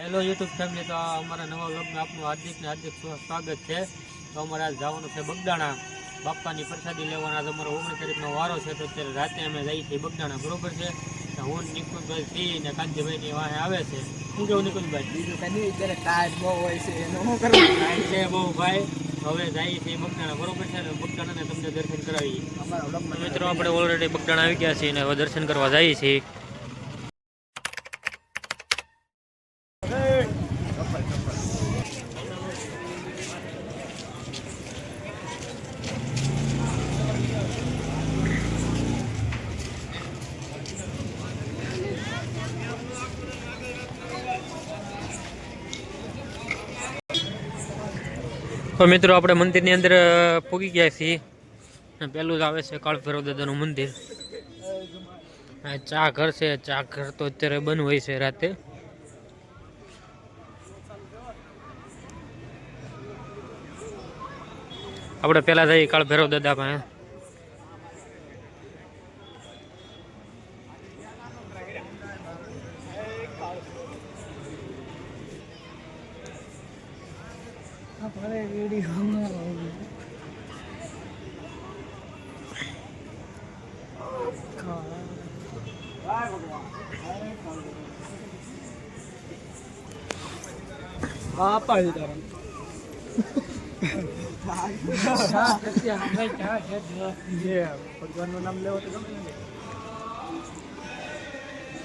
Hello YouTube family તો અમારા નવા વ્લોગમાં આપનું હાર્દિક ને હાર્દિક સ્વ- સ્વાગત છે. તો અમારે આજ જવાનું છે બગદાણા. બાપાની પ્રસાદી લેવાના આજ અમારો ઓગણીસ તારીખનો વારો છે તો અત્યારે રાતે અમે જઈએ છીએ બગદાણા બરોબર છે? હું ને નિકુંજભાઈ સિંહ ને કાંતિભાઈની વાહે આવે છે. શું કેવું નિકુંજભાઈ? બીજું કઈ નહીં અત્યારે ટાઈટ બહુ હોય છે એનું શું કરવું? કાંઈ છે બહુ ભાઈ. હવે જઈએ છીએ બગદાણા બરોબર છે? ને બગદાણાને તમને દર્શન કરાવીએ. મિત્રો આપણે ઓલરેડી બગદાણા આવી ગયા છીએ અને હવે દર્શન કરવા જઈએ છીએ. તો મિત્રો આપણે મંદિરની અંદર પૂગી ગયા છીએ. પહેલું જ આવે છે કાળભૈરવ દાદાનું મંદિર ચા ઘર છે, ચા ઘર તો અત્યારે બંધ હોય છે રાતે. આપણે પહેલાં જઈએ કાળભૈરવ દાદા પાસે આપણે વિડીયોમાં હા પાડી તારા ભગવાનનું નામ લેવો તો ગમે ને.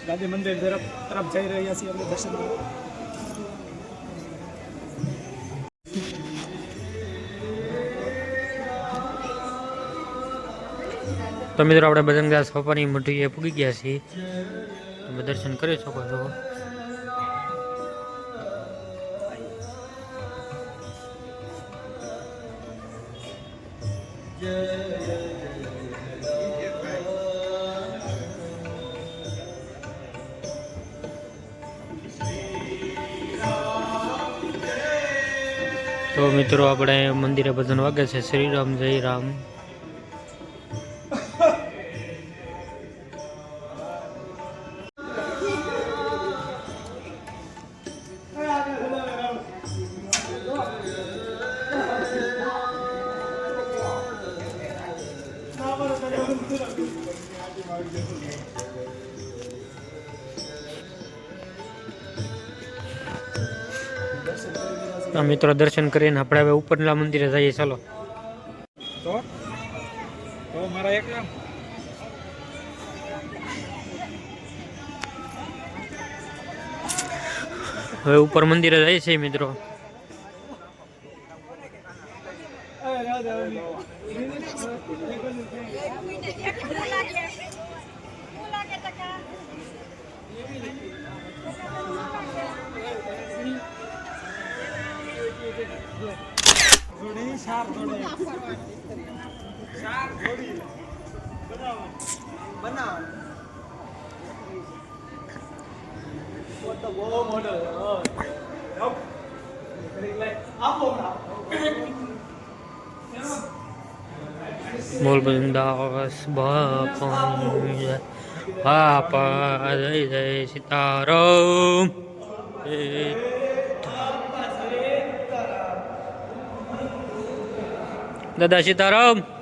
ગાંધી મંદિર તરફ તરફ જઈ રહ્યા છીએ આપણે દર્શન કરવા. તો મિત્રો આપણે બજરંગદાસ બાપાની મઢીએ પૂગી ગયા છીએ. તમે દર્શન કરી શકો છો. તો મિત્રો આપણે મંદિરે ભજન વાગે છે. શ્રી રામ જય રામ. મિત્રો દર્શન કરીને આપણે હવે ઉપરના મંદિરે જઈએ. ચાલો. તો? તો મારા એકલા હવે ઉપર મંદિરે જઈએ છીએ મિત્રો. બોલ બિંદાસ બાપાની જય બાપા જય જય સીતારામ દાદા સીતારામ.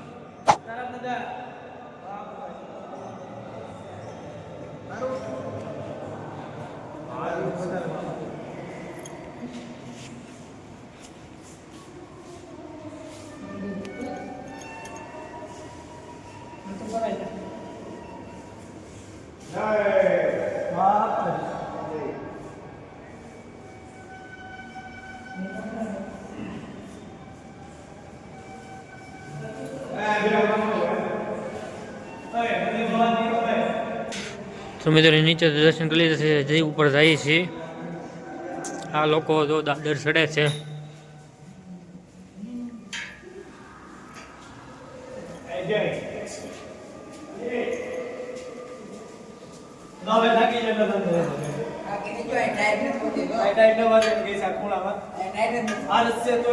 તો મિત્રો નીચે દર્શન કરી લીધા છે જઈ ઉપર જઈએ છીએ. આ લોકો જો દાદર ચડે છે. જાય છે આ રસ્તે તો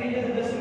બાકીની જે દર્શન કરવા સંજયભાઈ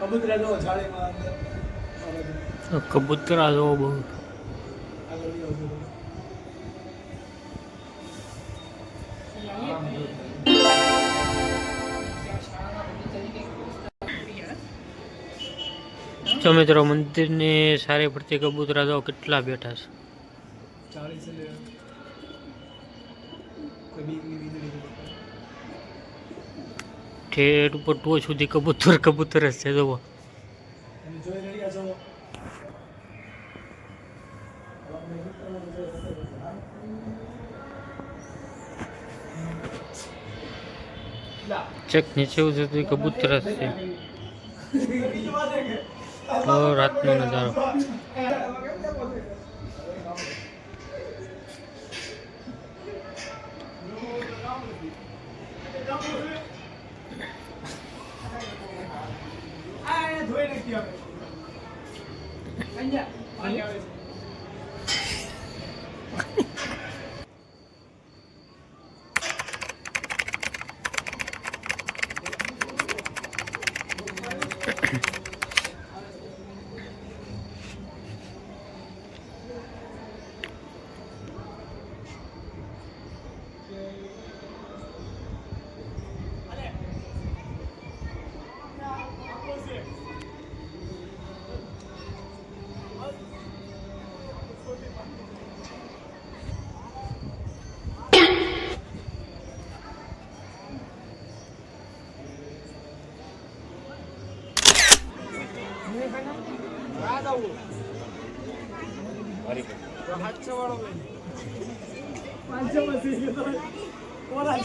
કબૂતરા જો જાળીમાં અંદર. કબૂતરા બહુ. જો મિત્રો મંદિરની સારી પડતી કબૂતરા જો કેટલા બેઠા છે? જાળી ઠેઠ ઉપર ટોચ સુધી કબૂતર કબૂતર જ છે જોવો ચેક નીચે સુધી કબૂતર જ છે. રાતનો નજારો આ એને ધોઈ નાખી આપણે. અહીંયા, પાણી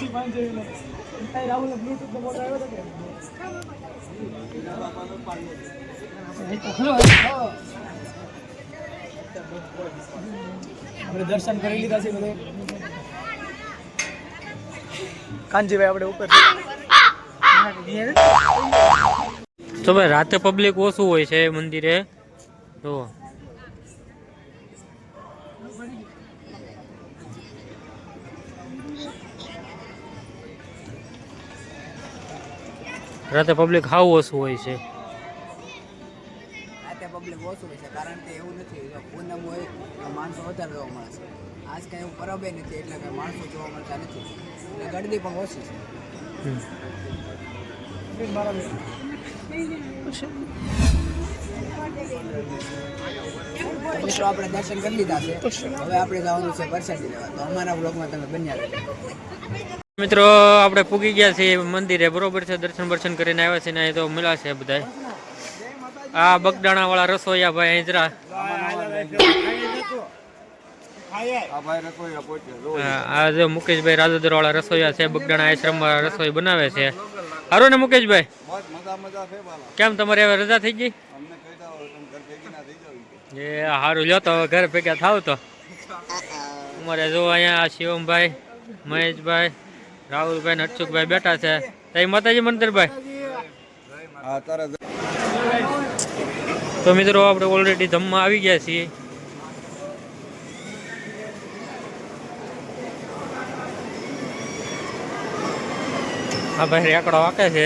ઓલાથી પાંચસો એનો. તારી રાહુલ Bluetooth નો મોટો આવ્યો તો કે? એ તો ખરો, હા. આપણે દર્શન કરી લીધા છે બધે કાનજીભાઈ આપણે ઉપર તો ભાઈ રાતે પબ્લિક ઓછું હોય છે મંદિરે તો રાતે પબ્લિક હાવ ઓછું હોય છે. રાતે પબ્લિક ઓછું હોય છે કારણ કે એવું નથી પૂનમ હોય તો માણસો વધારે જોવા મળે છે. આજ કાંઈ એવું પરબે નથી એટલે કાંઈ માણસો જોવા મળતા નથી. એટલે ગરદી પણ ઓછી છે. મારા આપણે દર્શન કરી લીધા છે. હવે આપણે જવાનું છે પ્રસાદી લેવા. તો અમારા બ્લોગમાં તમે બન્યા રહેજો. મિત્રો આપણે પૂગી ગયા છીએ મંદિરે. બરોબર છે દર્શન બર્શન કરીને આવ્યા છે ને તો મળ્યા છે બધા આ બગડાણા વાળા રસોઈયા ભાઈ અહીં જરા હા, આ જો મુકેશભાઈ રાજોદર વાળા રસોઈયા છે બગડાણા આશ્રમમાં રસોઈ બનાવે છે. હારો ને મુકેશભાઈ? કેમ તમારે હવે રજા થઈ ગઈ? એ સારું લ્યો તો હવે ઘર ભેગા થાવ તો. અમારે જો અહીંયા શિવમભાઈ મહેશભાઈ રાહુલભાઈ ને અચ્છુકભાઈ બેઠા છે. ત્યાં માતાજી મંદિર ભાઈ? તો મિત્રો આપણે ઓલરેડી જમવા આવી ગયા છીએ. હા ભાઈ, રેકડો વાકે છે.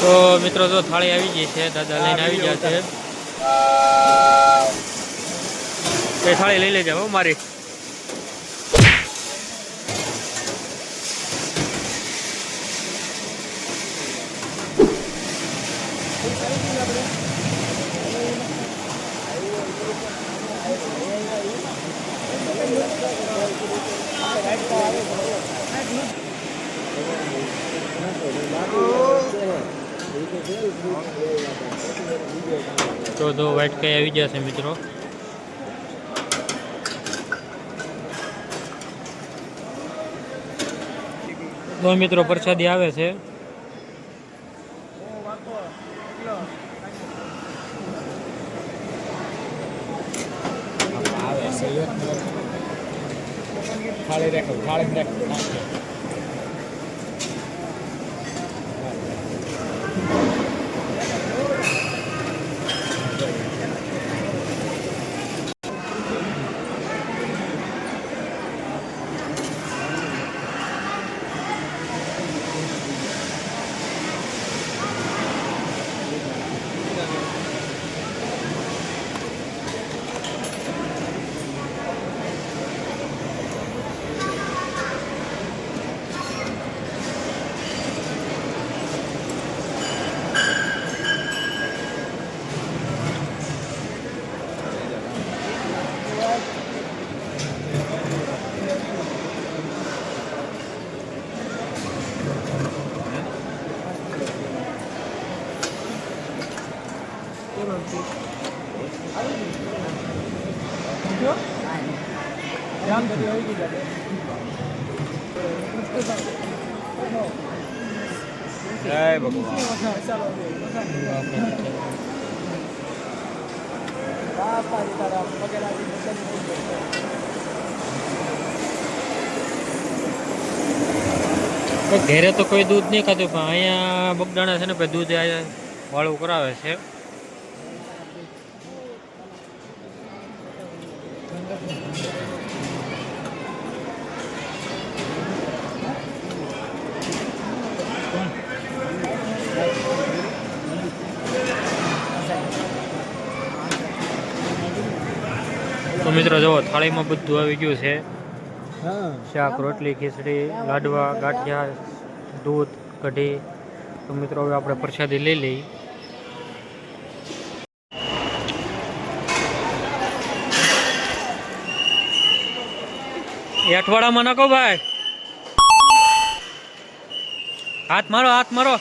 તો મિત્રો જો થાળી આવી ગઈ છે, દાદા લઈને આવી ગયા છે. એ થાળી લઈ લેજે હો મારી. તો તો કઈ આવી જશે મિત્રો? તો મિત્રો પ્રસાદી આવે છે. ખાલી રાખો ખાલી રાખો. જય તો ઘેરે તો કોઈ દૂધ નહીં ખાતું પણ અહીંયા બગદાણા છે ને, ભાઈ, દૂધ વાળું કરાવે છે. તો મિત્રો જુઓ થાળીમાં બધું આવી ગયું છે. શાક રોટલી ખીચડી લાડવા ગાંઠિયા દૂધ કઢી. તો મિત્રો હવે આપણે પ્રસાદી લઈ લઈ એ અઠવાડામાં નાખો ભાઈ. હાથ મારો હાથ મારો.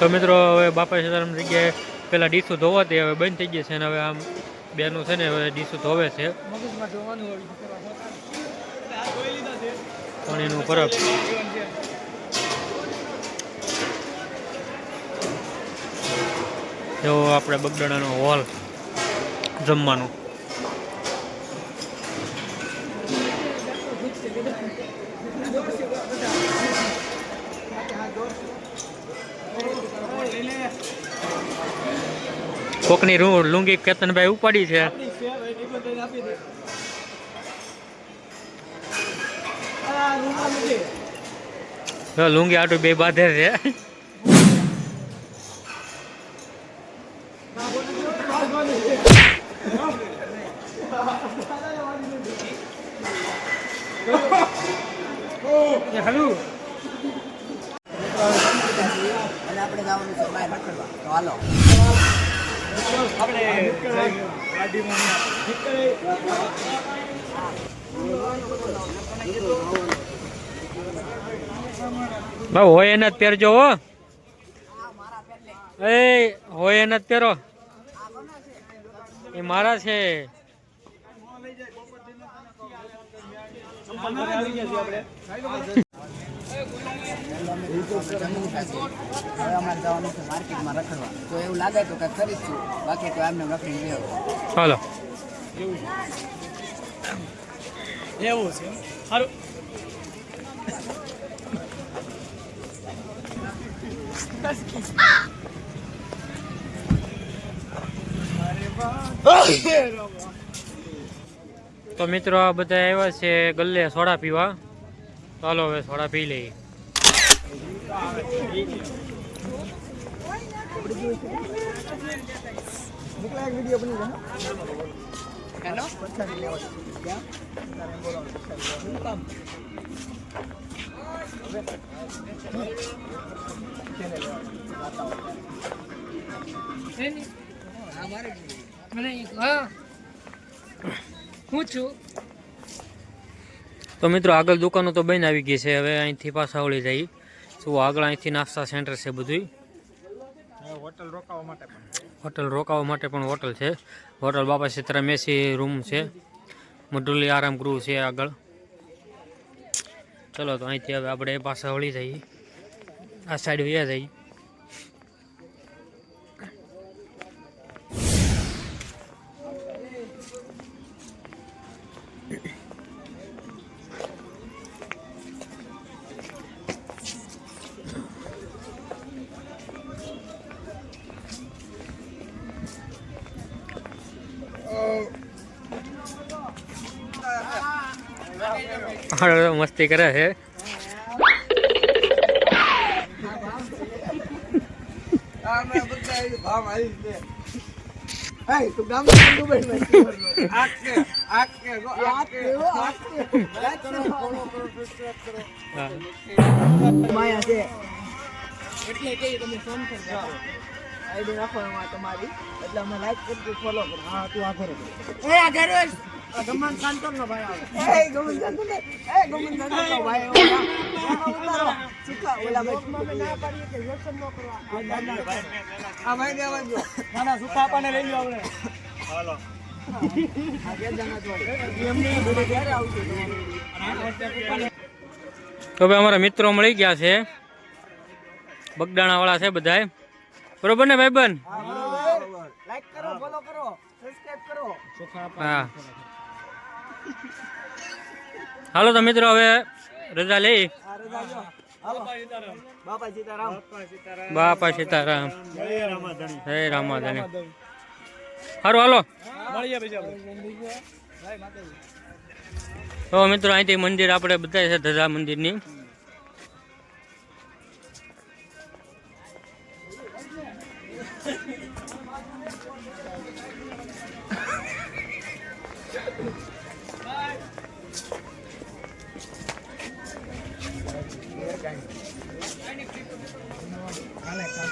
તો મિત્રો હવે બાપા સીતારામ જગ્યાએ પેલા ડીસુ ધોવાતી હવે બંધ થઈ ગઈ છે અને હવે આમ બેનું છે ને હવે ડીસુ ધોવે છે. પણ એનું પાણીનું પરબ એવો આપણે બગદાણાનો હોલ જમવાનું. કોકની લુંગી કેતનભાઈ ઉપાડી છે. લુંગી આટું બે બાંધે છે. આપણે જવાનું છે બાય રખડવા. તો આપણે ભાઈ હોય એને જ પહેરજો હો. એ, હોય એને જ પહેરો. એ મારા છે. જમીન ખાધી હવે અમારે જવાનું છે માર્કેટમાં રખડવા તો એવું લાગે તો કંઈક ખરીદશું બાકી તો એમને રખડીને લેવો હાલો. એવું છે. સારું તો મિત્રો આ બધા આવ્યા છે ગલ્લે સોડા પીવા. ચાલો હવે સોડા પી લઈએ. તો મિત્રો આગળ દુકાનો તો બંધ આવી ગઈ છે. હવે અહીંથી પાછા વળી જઈએ. શું આગળ અહીંથી નાસ્તા સેન્ટર છે બધું હોટલ રોકાવા માટે પણ. હોટલ રોકાવા માટે પણ હોટલ છે. હોટલ બાપા સીતારામ એસી રૂમ છે. મઢુલી આરામ ગૃહ છે આગળ. ચલો તો અહીંથી હવે આપણે એ પાછા વળી જઈએ. આ સાઈડ વ્યા જઈએ. હાલો, મસ્તી કરે છે. તમારી એટલે અમે લાઈક કરજો ફોલો કરો હા. તું આ ઘરે એ આ ઘરે આ ગમન શાંતર નો ભાઈ આવે. એ ગમન શાંતર ને એ ગમન શાંતર નો ભાઈ આવે. સુખા ઓલા ભાઈ. ના પાડીએ કે વ્યસન ન કરવા આ ભાઈ ને અવાજ ના ના પાને લઈ લો આપણે હાલો. આ કે જાના જોડે એમને બધે ક્યારે આવશે તમારું તો ભાઈ અમારા મિત્રો મળી ગયા છે. બગડાણા વાળા છે બધાય. બરોબર ને ભાઈબન લાઈક કરો ફોલો કરો. સબસ્ક્રાઇબ કરો. હા. હાલો તો મિત્રો હવે રજા લઈ. બાપા સીતારામ. હે રામાધણી. સારું હાલો. તો મિત્રો અહીંથી મંદિર આપણે બધા છે ધજા મંદિરની.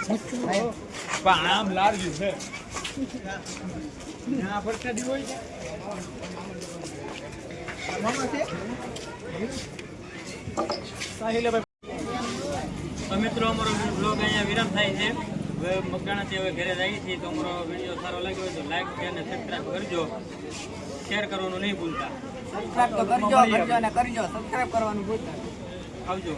પણ આમ લાગ્યું છે ના પ્રસાદી હોય છે સાહિલે ભાઈ તો મિત્રો અમારો બ્લોગ અહીંયા વિરામ થાય છે. હવે મકડાણાથી હવે ઘરે જઈએ છીએ તો અમારો વીડિયો સારો લાગ્યો હોય તો લાઈક અને સબસ્ક્રાઈબ કરજો. શેર કરવાનું નહીં ભૂલતા. સબસ્ક્રાઈબ તો કરજો કરજો અને કરજો. સબસ્ક્રાઈબ કરવાનું ભૂલતા આવજો.